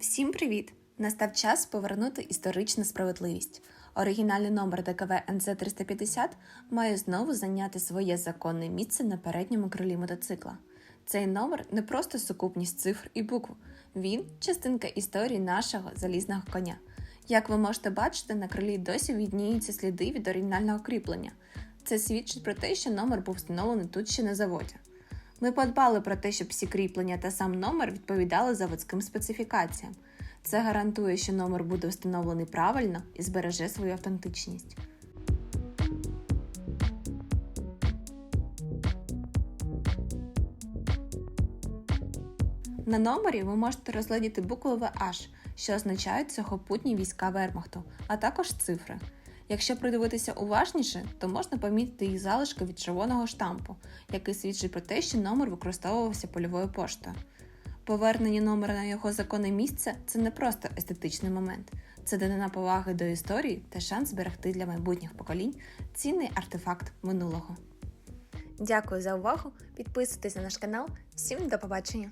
Всім привіт! Настав час повернути історичну справедливість. Оригінальний номер ДКВ НЗ 350 має знову зайняти своє законне місце на передньому крилі мотоцикла. Цей номер не просто сукупність цифр і букв, він частинка історії нашого залізного коня. Як ви можете бачити, на крилі досі відніються сліди від оригінального кріплення. Це свідчить про те, що номер був встановлений тут ще на заводі. Ми подбали про те, щоб всі кріплення та сам номер відповідали заводським специфікаціям. Це гарантує, що номер буде встановлений правильно і збереже свою автентичність. На номері ви можете розглядіти букви VH, що означають сухопутні війська Вермахту, а також цифри. Якщо придивитися уважніше, то можна помітити їх залишки від червоного штампу, який свідчить про те, що номер використовувався польовою поштою. Повернення номера на його законне місце це не просто естетичний момент, це данина поваги до історії та шанс зберегти для майбутніх поколінь цінний артефакт минулого. Дякую за увагу! Підписуйтесь на наш канал. Всім до побачення!